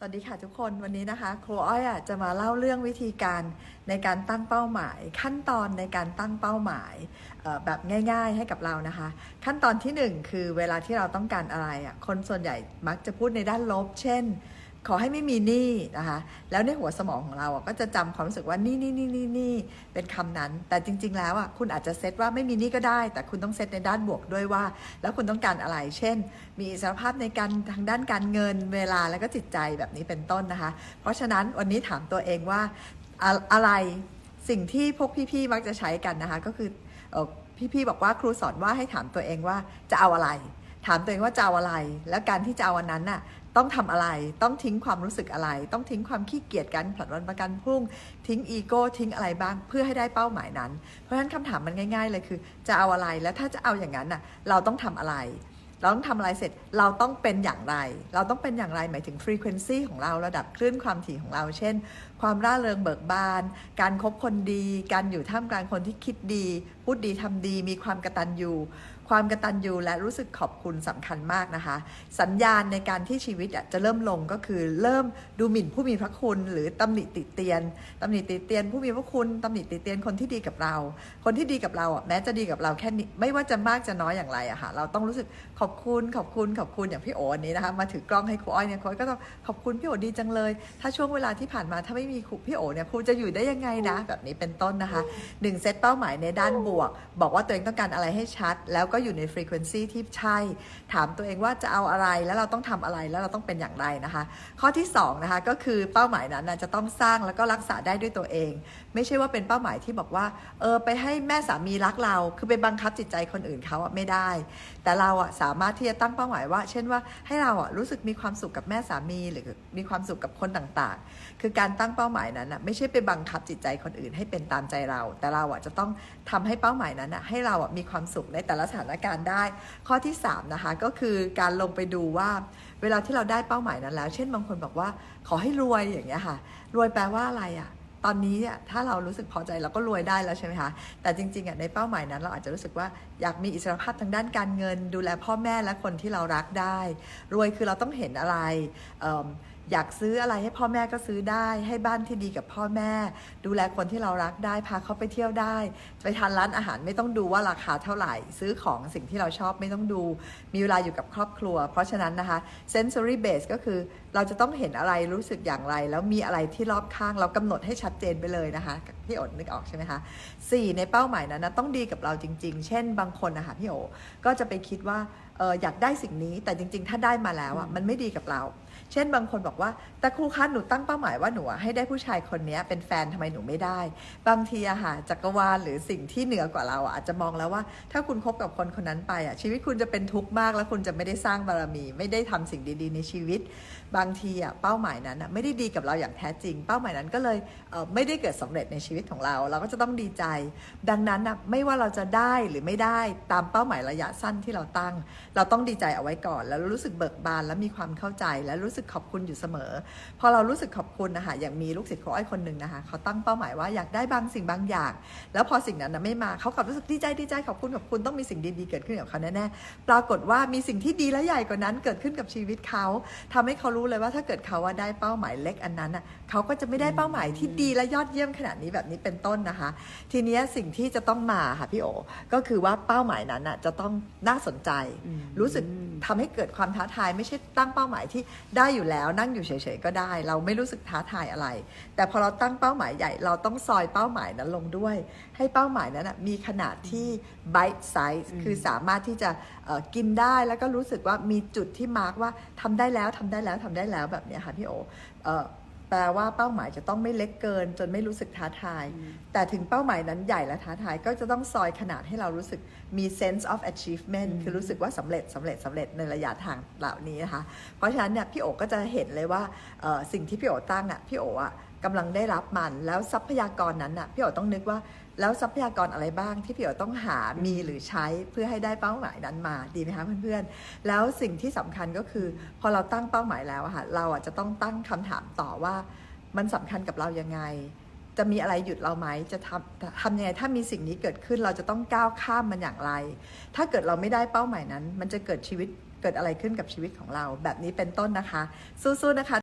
สวัสดีค่ะทุกคนวันนี้นะคะครูอ้อยอจะมาเล่าเรื่องวิธีการในการตั้งเป้าหมาย ขั้นตอนในการตั้งเป้าหมายแบบง่าย ๆ ให้กับเรานะคะ ขั้นตอนที่หนึ่งคือเวลาที่เราต้องการอะไรอะคนส่วนใหญ่มักจะพูดในด้านลบ เช่น ขอให้ไม่มีหนี้นะคะ แล้วในหัวสมองของเราอะก็จะจำความรู้สึกว่านี่นี่นี่นี่นี่เป็นคำนั้น แต่จริง ๆ แล้วอะคุณอาจจะเซตว่าไม่มีหนี้ก็ได้ แต่คุณต้องเซตในด้านบวกด้วยว่า แล้วคุณต้องการอะไร เช่น มีอิสรภาพในการทางด้านการเงินเวลาแล้วก็จิตใจแบบนี้เป็นต้นนะคะ เพราะฉะนั้นวันนี้ถามตัวเองว่าอะอะไรสิ่งที่พวกพี่ๆมักจะใช้กันนะคะ ก็คือเอ่อพี่ๆบอกว่าครูสอนว่าให้ถามตัวเองว่าจะเอาอะไรถามตัวเองว่าจะเอาอะไร แล้วการที่จะเอาวันนั้นน่ะ ต้องทำอะไร ต้องทิ้งความรู้สึกอะไร ต้องทิ้งความขี้เกียจกันผลัดวันประกันพรุ่ง ทิ้งอีโก้ทิ้งอะไรบ้างเพื่อให้ได้เป้าหมายนั้น เพราะฉะนั้นคำถามมันง่าย ๆ เลยคือ จะเอาอะไรแล้วถ้าจะเอาอย่างนั้นน่ะเราต้องทำอะไรเราต้องทำอะไรเสร็จ เราต้องเป็นอย่างไร เราต้องเป็นอย่างไรหมายถึง frequency ของเราระดับคลื่นความถี่ของเรา เช่น ความร่าเริงเบิกบาน การคบคนดี การอยู่ท่ามกลางคนที่คิดดี พูดดีทำดี มีความกระตันยู ความกระตันยูและรู้สึกขอบคุณสำคัญมากนะคะ สัญญาณในการที่ชีวิตจะเริ่มลงก็คือเริ่มดูหมิ่นผู้มีพระคุณ หรือตำหนิติเตียนตำหนิติเตียน ผู้มีพระคุณตำหนิติเตียนคนที่ดีกับเรา คนที่ดีกับเราอะแม้จะดีกับเราแค่นี้ไม่ว่าจะมากจะน้อยอย่างไรอะค่ะเราต้องรู้สึกขอบคุณขอบคุณขอบคุณอย่างพี่โออันนี้นะคะมาถือกล้องให้ครูอ้อยเนี่ยครูอ้อยก็ต้องขอบคุณพี่โอ๋ดีจังเลย ถ้าช่วงเวลาที่ผ่านมาถ้าไม่มีครูพี่โอ๋เนี่ยครูจะอยู่ได้ยังไงนะแบบนี้เป็นต้นนะคะหนึ่งเซตเป้าหมายในด้านบวก บอกว่าตัวเองต้องการอะไรให้ชัดแล้วก็อยู่ในฟรีเควนซีที่ใช่ ถามตัวเองว่าจะเอาอะไรแล้วเราต้องทำอะไรแล้วเราต้องเป็นอย่างไรนะคะ ข้อที่สองนะคะก็คือเป้าหมายนั้นจะต้องสร้างแล้วก็รักษาได้ด้วยตัวเอง ไม่ใช่ว่าเป็นเป้าหมายที่บอกว่าเออไปให้แม่สามีรักเรา คือไปบังคับจิตใจคนอื่นเขาอะไม่ได้ แต่เราอะสามารถที่จะตั้งเป้าหมายว่า เช่นว่าให้เราอะรู้สึกมีความสุขกับแม่สามีหรือมีความสุขกับคนต่างๆ คือการตั้งเป้าหมายนั้นอะไม่ใช่ไปบังคับจิตใจคนอื่นให้เป็นตามใจเรา แต่เราอะจะต้องทำให้เป้าหมายนั้นอะให้เราอะมีความสุขในแต่ละสถานการณ์ได้ ข้อที่สามนะคะ ก็คือการลงไปดูว่า เวลาที่เราได้เป้าหมายนั้นแล้ว เช่นบางคนบอกว่าขอให้รวยอย่างเงี้ยค่ะ รวยแปลว่าอะไรอะตอนนี้เนี่ยถ้าเรารู้สึกพอใจเราก็รวยได้แล้วใช่ไหมคะ แต่จริงๆอะในเป้าหมายนั้น เราอาจจะรู้สึกว่าอยากมีอิสรภาพทางด้านการเงิน ดูแลพ่อแม่และคนที่เรารักได้ รวยคือเราต้องเห็นอะไร อยากซื้ออะไรให้พ่อแม่ก็ซื้อได้ ให้บ้านที่ดีกับพ่อแม่ ดูแลคนที่เรารักได้พาเขาไปเที่ยวได้ ไปทานร้านอาหารไม่ต้องดูว่าราคาเท่าไหร่ ซื้อของสิ่งที่เราชอบไม่ต้องดู มีเวลาอยู่กับครอบครัว เพราะฉะนั้นนะคะ sensory base ก็คือเราจะต้องเห็นอะไรรู้สึกอย่างไร แล้วมีอะไรที่รอบข้าง เรากำหนดให้ชัดเจนไปเลยนะคะพี่อดนึกออกใช่ไหมคะสี่ในเป้าหมายนั้นนะต้องดีกับเราจริง ๆ เช่น บางคนนะคะพี่โอก็จะไปคิดว่าอออยากได้สิ่งนี้แต่จริง ๆ ถ้าได้มาแล้วอะมันไม่ดีกับเรา เช่นบางคนบอกว่าแต่ครูคะหนูตั้งเป้าหมายว่าหนูให้ได้ผู้ชายคนนี้เป็นแฟนทำไมหนูไม่ได้ บางทีอะค่ะจักรวาลหรือสิ่งที่เหนือกว่าเราอาจจะมองแล้วว่า ถ้าคุณคบกับคนคนนั้นไปอะชีวิตคุณจะเป็นทุกข์มากแล้วคุณจะไม่ได้สร้างบารมี ไม่ได้ทำสิ่งดีๆ ในชีวิต บางทีอะเป้าหมายนั้นอะไม่ได้ดีกับเราอย่างแท้จริง เป้าหมายนั้นก็เลยเไม่ได้เกิดสำเร็จในชีวิตของเรา เราก็จะต้องดีใจ ดังนั้นอะไม่ว่าเราจะได้หรือไม่ได้ตามเป้าหมายระยะสั้นที่เราตั้ง เราต้องดีใจเอาไว้ก่อน แล้วรู้สึกเบิกบานและมีความเข้าใจและรู้สึกขอบคุณอยู่เสมอ พอเรารู้สึกขอบคุณนะคะอย่างมีลูกศิษย์ของอ้อยคนหนึ่งนะคะเขาตั้งเป้าหมายว่าอยากได้บางสิ่งบางอย่าง แล้วพอสิ่งนั้นนะไม่มาเขากลับรู้สึกดีใจดีใจขอบคุณขอบคุณต้องมีสิ่งดีๆเกิดขึ้นกับเขาแน่ๆปรากฏว่ามีสิ่งที่ดีและใหญ่กว่านั้นเกิดขึ้นกับชีวิตเขาทำให้เขารู้เลยว่าถ้าเกิดเขาว่าได้เป้าหมายเล็กอันนั้นอะเขาก็จะไม่ได้เป้าหมายที่ดีและยอดเยี่ยมขนาดนี้แบบนี้เป็นต้นนะคะ ทีเนี้ยสิ่งที่จะต้องมาค่ะพี่โอก็คือว่าเป้าหมายนั้นอะจะต้องน่าสนใจ รู้สึกทำให้เกิดความท้าทายไม่ใช่ตั้งเป้าหมายที่ได้อยู่แล้วนั่งอยู่เฉยๆก็ได้ เราไม่รู้สึกท้าทายอะไร แต่พอเราตั้งเป้าหมายใหญ่ เราต้องซอยเป้าหมายนั้นลงด้วย ให้เป้าหมายนั้นนะมีขนาดที่ bite size คือสามารถที่จะเอ่อกินได้แล้วก็รู้สึกว่ามีจุดที่มาร์กว่าทำได้แล้วทำได้แล้วทำได้แล้วแบบเนี้ยค่ะพี่โอเอ่อ แปลว่าเป้าหมายจะต้องไม่เล็กเกิน จนไม่รู้สึกท้าทาย แต่ถึงเป้าหมายนั้นใหญ่และท้าทายก็จะต้องซอยขนาดให้เรารู้สึกมี sense of achievement คือรู้สึกว่าสำเร็จสำเร็จสำเร็จในระยะทางเหล่านี้นะคะ เพราะฉะนั้นเนี่ยพี่โอก็จะเห็นเลยว่าเอ่อสิ่งที่พี่โอตั้งอะพี่โออะ กำลังได้รับมัน แล้วทรัพยากรนั้นอะพี่โอต้องนึกว่า แล้วทรัพยากรอะไรบ้างที่พี่โอต้องหามีหรือใช้เพื่อให้ได้เป้าหมายนั้นมาดีไหมคะเพื่อนๆ แล้วสิ่งที่สำคัญก็คือ พอเราตั้งเป้าหมายแล้วอะค่ะเราอะจะต้องตั้งคำถามต่อว่า มันสำคัญกับเรายังไง จะมีอะไรหยุดเราไหมจะทำทำยังไงถ้ามีสิ่งนี้เกิดขึ้นเราจะต้องก้าวข้ามมันอย่างไร ถ้าเกิดเราไม่ได้เป้าหมายนั้น มันจะเกิดชีวิตเกิดอะไรขึ้นกับชีวิตของเราแบบนี้เป็นต้นนะคะ สู้ๆนะคะ